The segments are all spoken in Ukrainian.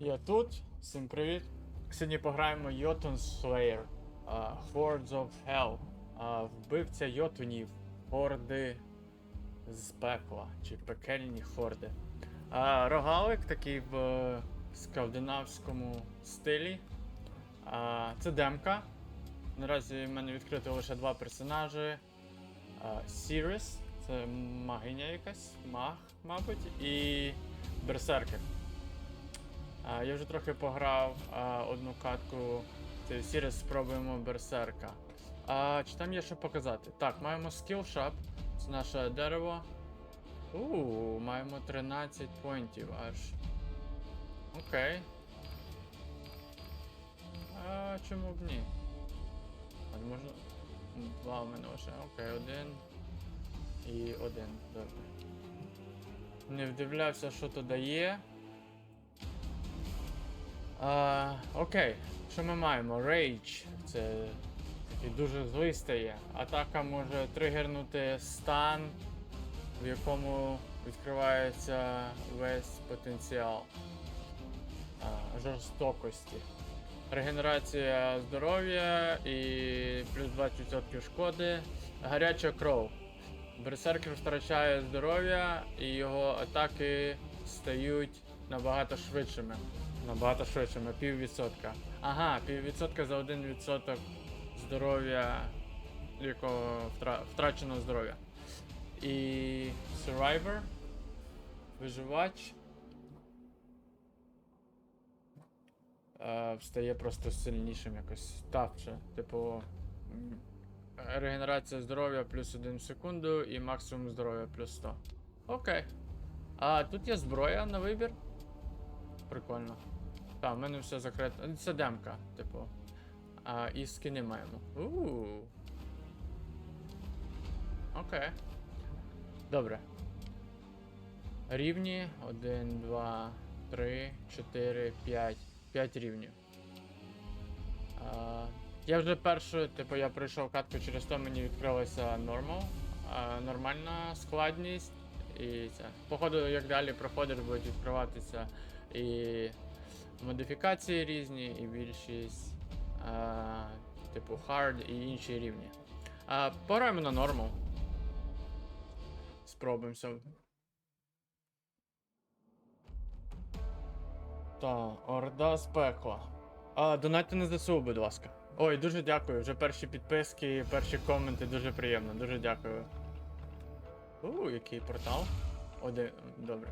Я тут, всім привіт. Сьогодні пограємо Jotun Slayer uh, Hordes of Hell. Uh, вбивця Йотунів. Хорди з пекла. Чи пекельні хорди. Uh, рогалик такий в е, скандинавському стилі. Uh, це демка. Наразі в мене відкрито лише два персонажі. Uh, це магиня якась, маг, мабуть, і Берсеркер. Я вже трохи пограв одну катку. Це Сіріс спробуємо берсерка. А, чи там є що показати? Так, маємо Shop. Це наше дерево. Ууу, маємо 13 поінтів аж. Окей. А чому б ні? А можна. Два в мене лише. Окей, один. І один. Добре. Не вдивлявся, що то дає. А, окей, що ми маємо? Rage. Це такий дуже злий стає. Атака може тригернути стан, в якому відкривається весь потенціал а, жорстокості. Регенерація здоров'я і плюс 20% шкоди. Гаряча кров. Берсеркер втрачає здоров'я і його атаки стають набагато швидшими. Набагато швидшими, піввідсотка. Ага, піввідсотка за один відсоток здоров'я, якого втра... втраченого здоров'я. І Survivor. Виживач. Е, встає просто сильнішим якось ставче. Типу. Регенерація здоров'я плюс 1 секунду і максимум здоров'я плюс 100. Окей. А тут є зброя на вибір. Прикольно. Так, в мене все закрито. Це демка, типу. А, і скини маємо. Ууу. Окей. Добре. Рівні. 1, 2, 3, 4, 5. 5 рівнів. А, я вже першу, типу, я пройшов катку через то мені відкрилася нормал. Нормальна складність. І це. Походу, як далі проходиш, будуть відкриватися і модифікації різні, і більшість, а, типу hard і інші рівні. А, пограємо на нормал. Спробуємося. Та, орда з пекла. А, донайте на ЗСУ, будь ласка. Ой, дуже дякую. Вже перші підписки, перші коменти, дуже приємно, дуже дякую. У, який портал. Один. Добре.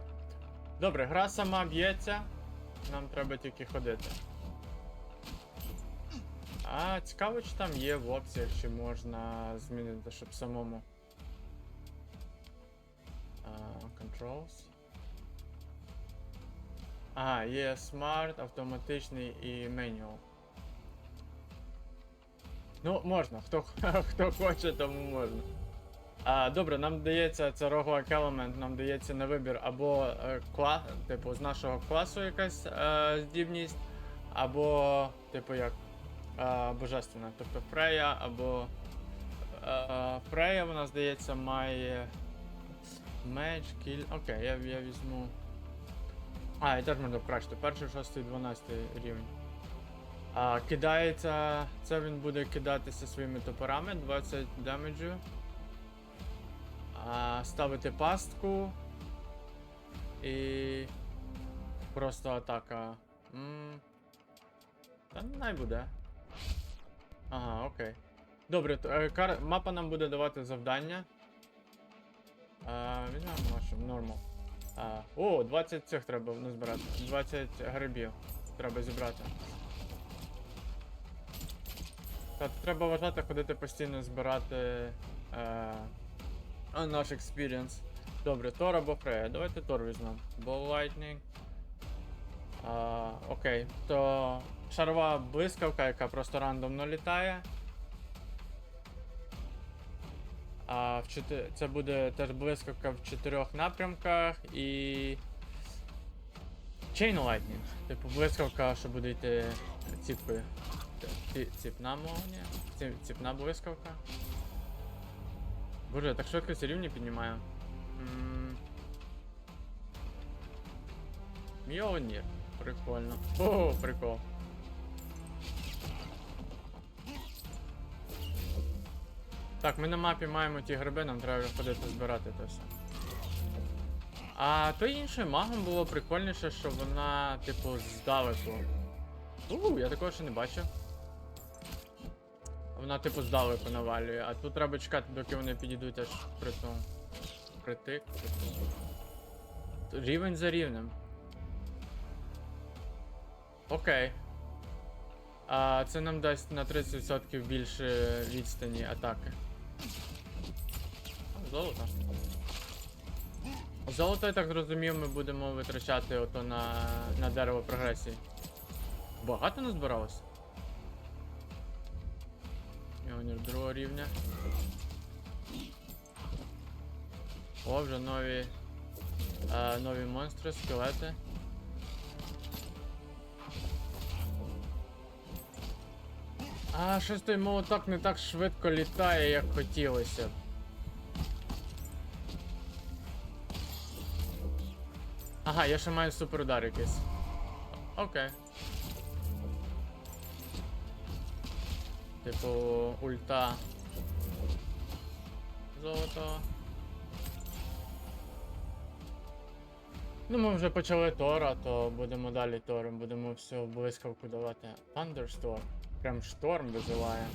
Добре, гра сама б'ється. Нам треба тільки ходити. А, цікаво, чи там є в опціях, чи можна змінити, щоб самому. А, controls. Ага, є Smart, автоматичний і Manual. Ну, можна, хто, хто хоче, тому можна. А, добре, нам дається це roguelike element, нам дається на вибір або е, кла, типу, з нашого класу якась е, здібність, або, типу, як е, божественна. Тобто Фрея, або е, Фрея, вона, здається, має меч, кіль. Окей, я, я візьму. А, і теж можна покращити. Перший, шостий, дванадцятий рівень. А, кидається. Це він буде кидатися своїми топорами, 20 демеджу. Ставити пастку. І. Просто атака. М, Та най буде. Ага, окей. Добре, е, кар... мапа нам буде давати завдання. А, візьмемо нашу нормал. А, о, 20 цих треба назбирати. 20 грибів треба зібрати. Та треба вважати ходити постійно збирати е, наш експірієнс. Добре, Тор або Фрея. Давайте Тор візьмемо. Ball Lightning. Окей, то шарова блискавка, яка просто рандомно літає. А в чотир... це буде теж блискавка в чотирьох напрямках і. Chain Lightning. Типу блискавка, що буде йти ціпкою. Ціпна молнія. Ціпна блискавка. Боже, я так швидко ці рівні піднімаю. М. Прикольно. О, прикол. Так, ми на мапі маємо ті гриби, нам треба ходити збирати те все. А то іншим магом було прикольніше, що вона, типу, здалеку. У, я такого ще не бачив. Вона, типу, здалеку навалює, а тут треба чекати, доки вони підійдуть аж при тому. Притик. Рівень за рівнем. Окей. А це нам дасть на 30% більше відстані атаки. Золото. Золото, я так зрозумів, ми будемо витрачати ото на, на дерево прогресії. Багато назбиралось? Іонір другого рівня. О, вже нові. е, нові монстри, скелети. А, щось той молоток не так швидко літає, як хотілося. Ага, я ще маю суперудар якийсь. Окей. Типу, ульта. Золото. Ну, ми вже почали Тора, то будемо далі Тором, будемо все блискавку давати. Thunderstorm. Прям шторм визиває.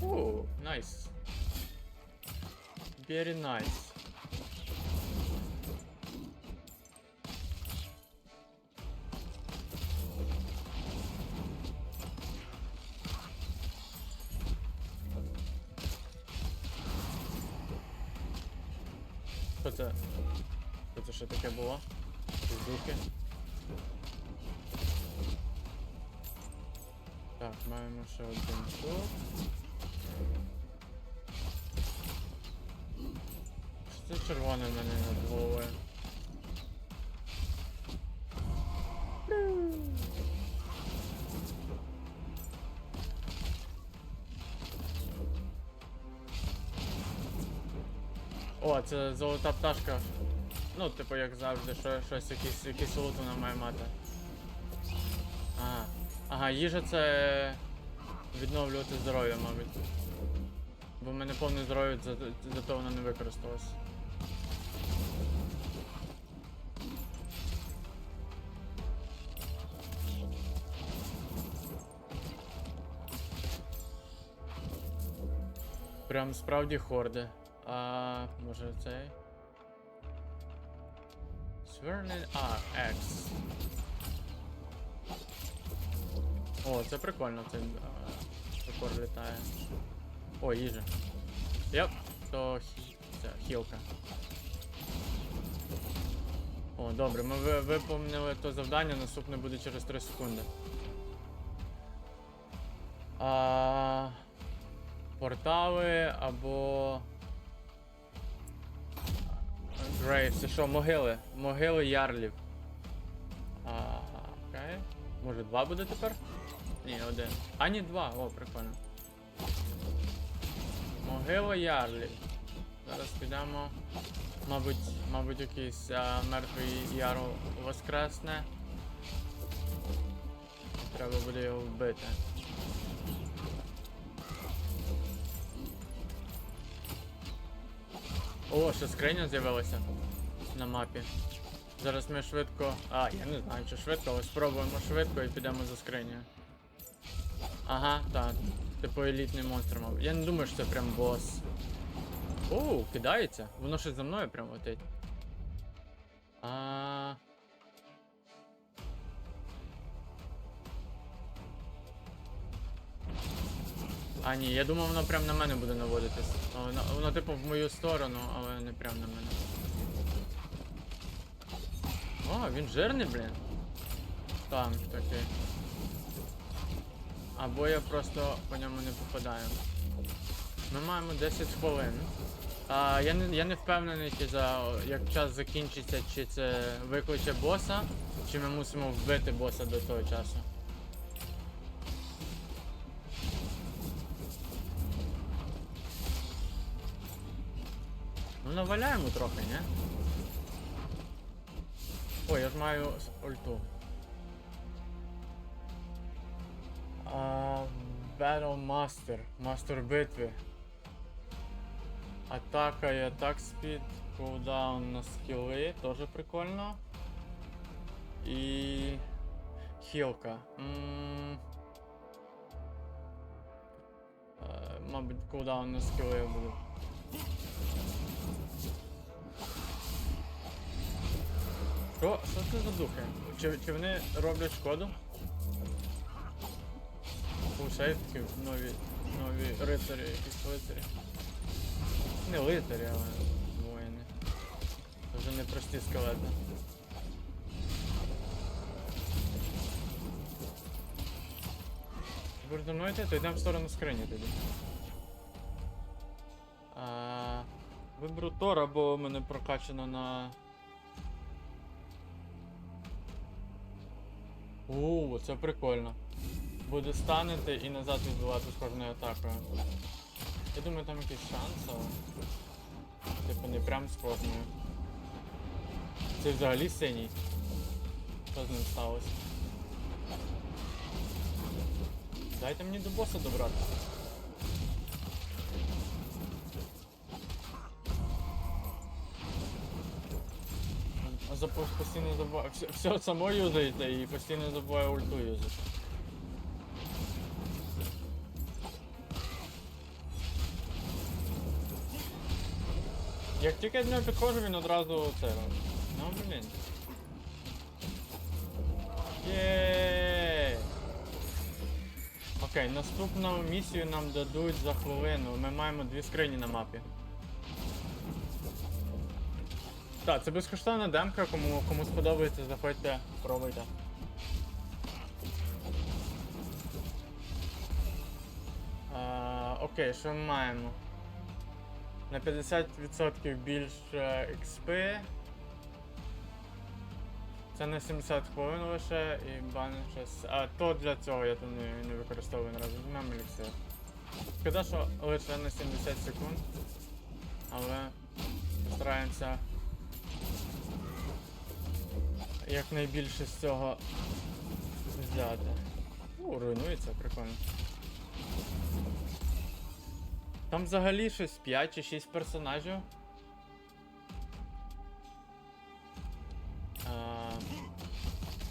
Фу, найс. Very nice. О, це золота пташка. Ну, типу, як завжди, що, щось, якийсь, якийсь лут вона має мати. Ага. Ага, їжа це відновлювати здоров'я, мабуть. Бо в мене повне здоров'я, за- зато воно не використалось. Прям справді хорди. А може цей? Swirling RX. О, це прикольно, цей топор літає. О, їжа. Йоп, то хі... це хілка. О, добре, ми виповнили то завдання, наступне буде через 3 секунди. А... Портали або. Грейв, це що, могили? Могили ярлів. А, окей. Може два буде тепер? Ні, один. А ні, два, о, прикольно. Могила ярлів. Зараз підемо. Мабуть, мабуть, якийсь а, мертвий ярл воскресне. Треба буде його вбити. О, ще скриня з'явилася на мапі. Зараз ми швидко. А, я не знаю, чи швидко, але спробуємо швидко і підемо за скриню. Ага, так. Типу елітний монстр, мав. Я не думаю, що це прям бос. Оу, кидається. Воно щось за мною прям летить. А. А, ні, я думав, воно прям на мене буде наводитись. Воно, воно типу в мою сторону, але не прям на мене. О, він жирний, блін. Танк такий. Або я просто по ньому не попадаю. Ми маємо 10 хвилин. А, я, не, я не впевнений, чи за як час закінчиться, чи це викличе боса, чи ми мусимо вбити боса до того часу. Ну наваляємо трохи, ні? Ой, я ж маю ульту. А, Battle Master. Мастер битви. Атака і атак спід. Кулдаун на скіли. Тоже прикольно. І. Хілка. М, е, Мабуть, кулдаун на скіли буде. Що? Що це за духи? Чи, чи вони роблять шкоду? Фулшейтків, нові, нові рицарі, якісь лицарі. Не лицарі, але воїни. Це вже не прості скелети. Будеш за мною йти, то йдемо в сторону скрині тоді. А, виберу Тора, бо мене прокачано на. У, це прикольно. Буде станете і назад відбивати з кожною атакою. Я думаю, там якийсь шанс, але. Типу не прям з кожною. Це взагалі синій. Що з ним сталося? Дайте мені до боса добратися. Постійно забуваю. Все, все само юзаєте і постійно забуваю ульту юзати. Як тільки я до нього підходжу, він одразу це робить. Ну блін. Єеее! Окей, наступну місію нам дадуть за хвилину. Ми маємо дві скрині на мапі. Так, це безкоштовна демка, кому, кому сподобається, заходьте, пробуйте. А, окей, що ми маємо? На 50% більше XP. Це на 70 хвилин лише і банше. с- А то для цього я тут не, не використовую наразі. Візьмемо еліксир. Шкода, що лише на 70 секунд. Але постараємося якнайбільше з цього взяти. У, руйнується, прикольно. Там взагалі щось 5 чи 6 персонажів. А,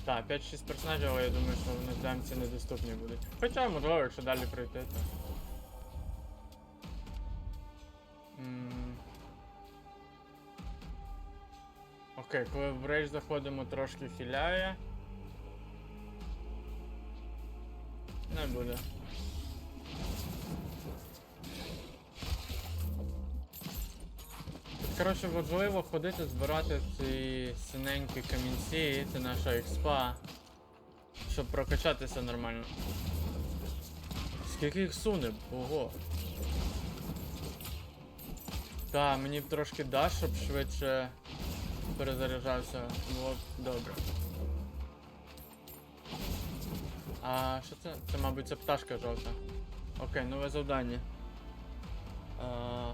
Так, 5-6 персонажів, але я думаю, що вони в демці недоступні будуть. Хоча, можливо, якщо далі пройти, то. М. Окей, коли в рейдж заходимо, трошки хиляє. Не буде. Коротше, важливо ходити, збирати ці синенькі камінці, це наша експа, щоб прокачатися нормально. Скільки їх суне? Ого. Та, мені б трошки даш, щоб швидше перезаряджався. Було добре. А що це? Це, мабуть, це пташка жовта. Окей, нове завдання. А,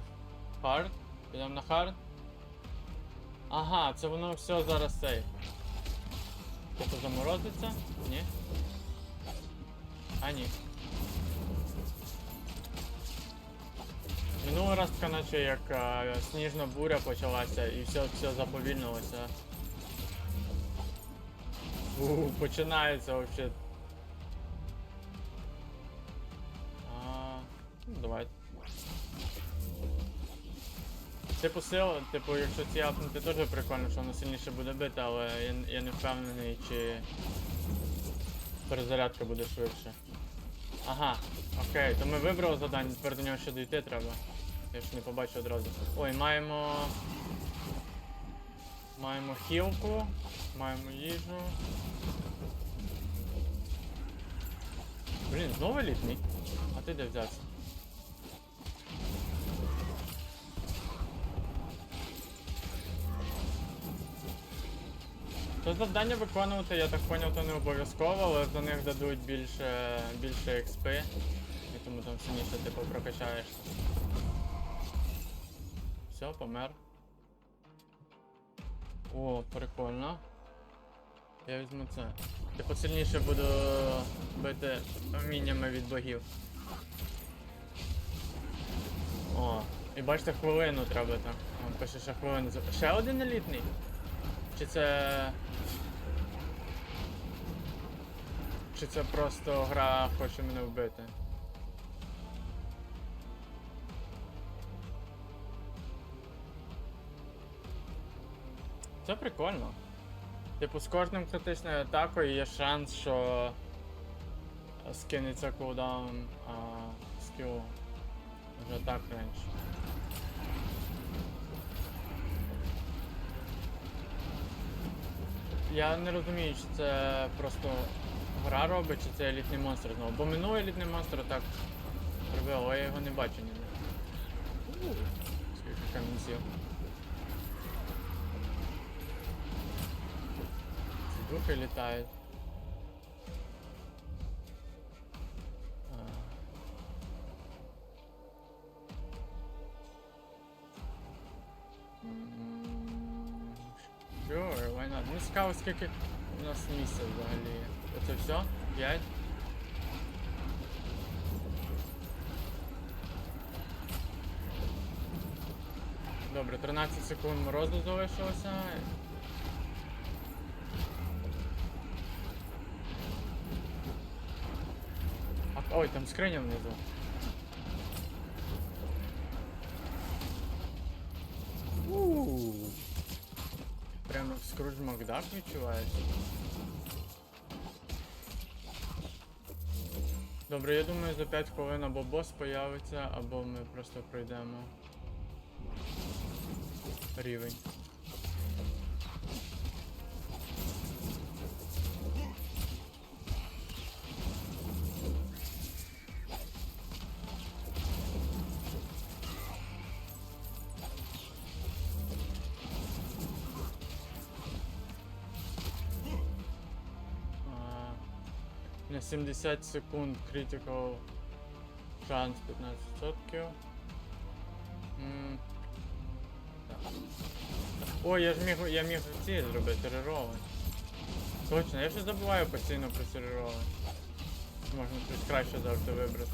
Хард. Підемо на хард. Ага, це воно все зараз цей. Тобто заморозиться? Ні? А ні. Минулий раз така наче як а, сніжна буря почалася і все, все заповільнилося. У, починається вообще. А, ну, давайте. Типу сил, типу, якщо ці апнути теж прикольно, що воно сильніше буде бити, але я, я не впевнений, чи перезарядка буде швидше. Ага, окей, то ми вибрали завдання, тепер до нього ще дійти треба. Я ж не побачив одразу. Ой, маємо. Маємо хілку, маємо їжу. Блін, знову літній? А ти де взявся? То завдання виконувати, я так поняв, то не обов'язково, але за них дадуть більше, більше XP. І тому там сильніше типу прокачаєшся. Все, помер. О, прикольно. Я візьму це. Я посильніше буду бити вміннями від богів. О, і бачите, хвилину треба там. Пише ще хвилину. Ще один елітний? Чи це. Чи це просто гра хоче мене вбити? Це прикольно. Типу, з кожним критичною атакою є шанс, що скинеться кулдаун а, скілу. Вже так рейндж. Я не розумію, чи це просто гра робить, чи це елітний монстр знову. Бо минулий елітний монстр так робив, але я його не бачу ніде. Скільки камінців. Духи літають. Sure, why not? Ну цікаво, скільки у нас місця взагалі. є. Оце все? 5? Добре, 13 секунд морозу залишилося. Ой, там скриня внизу. Як Скрудж Макдак відчувається. Добре, я думаю, за 5 хвилин або бос появиться, або ми просто пройдемо рівень. 70 секунд critical шанс 15%. М. О, я ж міг, я міг ці зробити рероли. Точно, я ще забуваю постійно про ці рероли. Можна щось краще завжди вибрати.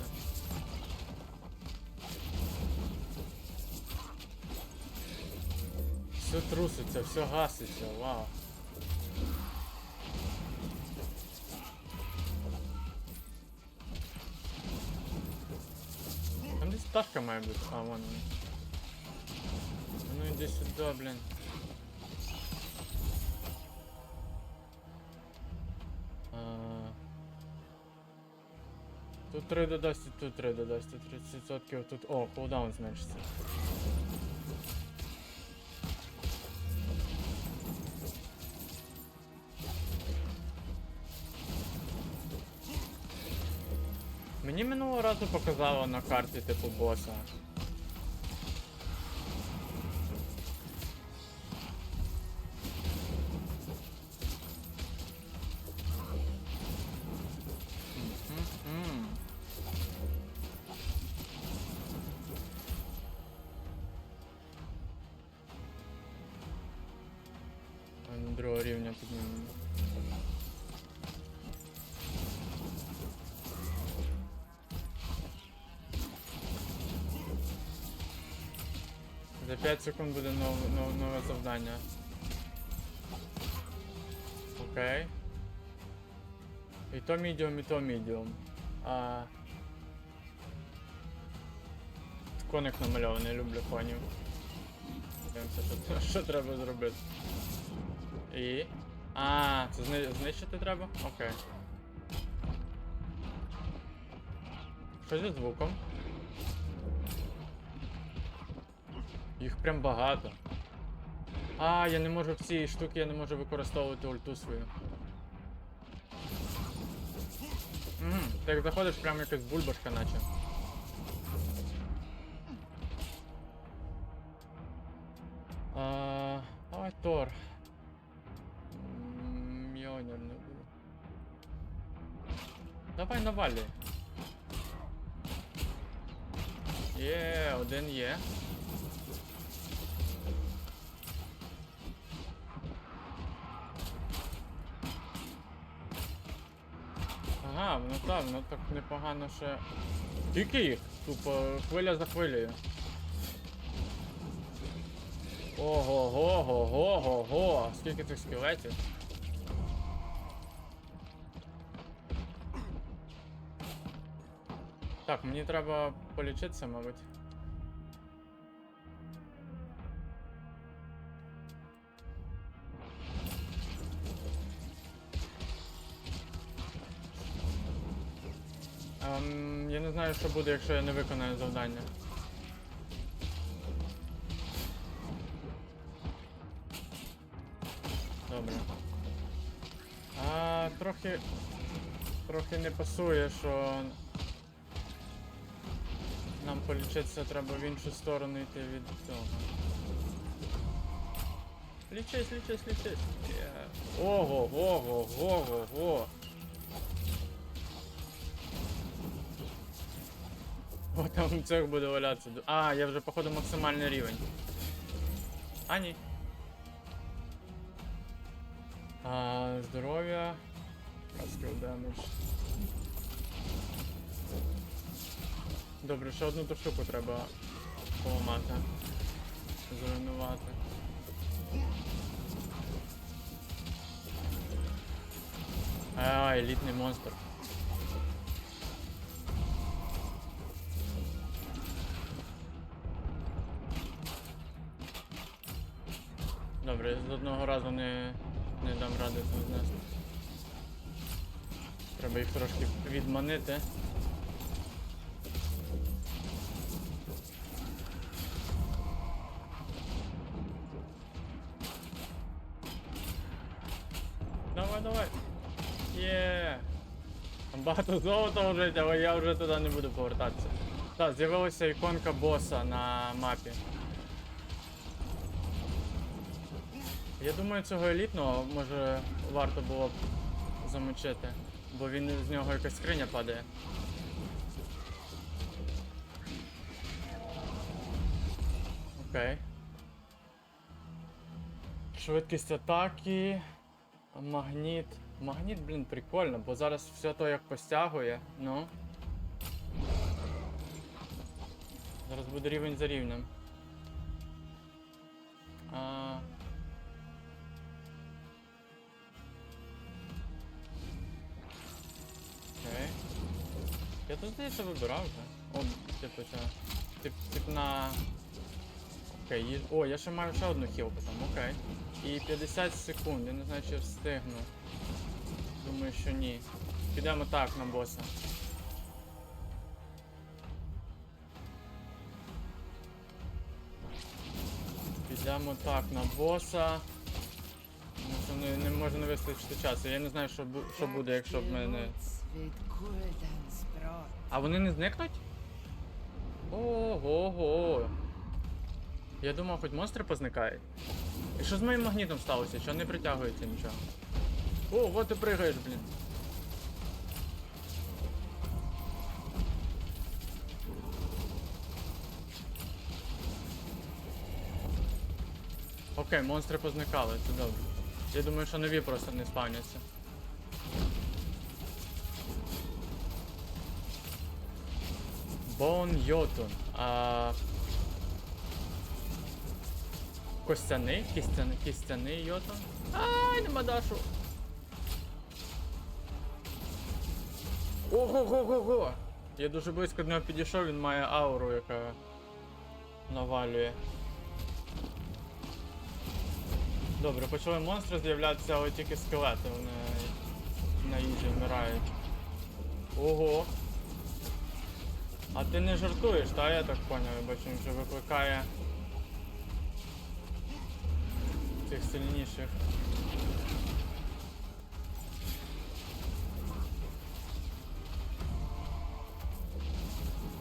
Все труситься, все гаситься, вау. Там десь пташка має бути. А, вон вона. Ну іди сюди, блін. А... Тут 3 додасть, і тут 3 додасть, тут 30%, тут... О, кулдаун зменшиться. минулого разу показало на карті типу боса. Мгм. А, на Другого рівня піднімемо. 5 секунд буде нов, нов, нове завдання. Окей. І то медіум, і то медіум. А... Коник намальований, люблю конів. Дивимося, що, що треба зробити. І. А, це зни... знищити треба? Окей. Що зі звуком? Їх прям багато. А, я не можу в цій штуки, я не можу використовувати ульту свою. Так заходиш, прям якась бульбашка наче. Ага, ну так, ну так непогано ще. Тільки їх? Тупо хвиля за хвилею. Ого, го, го, го, го, го. Скільки цих скелетів? Так, мені треба полічитися, мабуть. Що буде, якщо я не виконаю завдання. Добре. А, трохи. Трохи не пасує, що. Нам полічитися треба в іншу сторону йти від цього. Лічись, лічись, лічись. Є. Там цех буде валятися. А, я вже походу максимальний рівень. А, ні. А, здоров'я. Skill damage. Добре, ще одну ту штуку треба поламати. Зруйнувати. А, елітний монстр. Добре, з одного разу не, не дам ради знести. Треба їх трошки відманити. Давай, давай. Є. Там Багато золота вже, але я вже туди не буду повертатися. Так, з'явилася іконка боса на мапі. Я думаю, цього елітного може варто було б замочити, бо він з нього якась скриня падає. Окей. Швидкість атаки. Магніт. Магніт, блін, прикольно, бо зараз все то як постягує, ну. Зараз буде рівень за рівнем. Тут здається вибирав вже. О, типу це. Тип, тип на. Окей, їж... О, я ще маю ще одну хілку там, окей. І 50 секунд, я не знаю, чи встигну. Думаю, що ні. Підемо так на боса. Підемо так на боса. Не, не може не вистачити часу. Я не знаю, що, що буде, якщо в мене. А вони не зникнуть? Ого-го. Я думав, хоч монстри позникають. І що з моїм магнітом сталося? Що не притягується нічого? О, вот ти пригаєш, блін. Окей, монстри позникали, це добре. Я думаю, що нові просто не спавняться. Бон Йотун. А... Костяний? Кістяний, кістяний Йотун? Ай, нема Дашу. Ого-го-го-го! Я дуже близько до нього підійшов, він має ауру, яка навалює. Добре, почали монстри з'являтися, але тільки скелети, вони на їжі вмирають. Ого! А ти не жартуєш, та я так поняв, я бачу, вже викликає цих сильніших.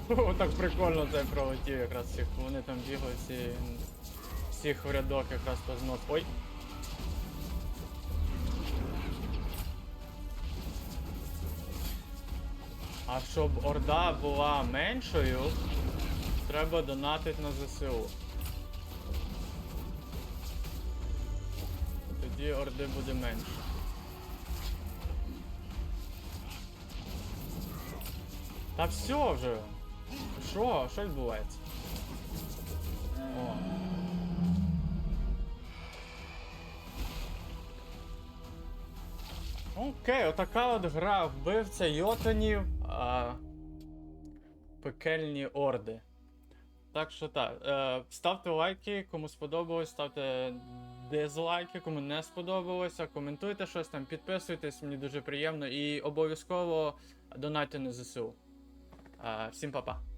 О, так прикольно це пролетів якраз всіх. Вони там бігли всі. Всіх в рядок якраз по знос. Ой! А щоб орда була меншою, треба донатити на ЗСУ. Тоді орди буде менше. Та все вже. Що? Що відбувається? О. Окей, отака от гра вбивця йотанів. А... Пекельні орди. Так що так. Е, ставте лайки, кому сподобалось, ставте дизлайки, кому не сподобалося, коментуйте щось там, підписуйтесь, мені дуже приємно і обов'язково донайте на ЗСУ. Е, всім па-па.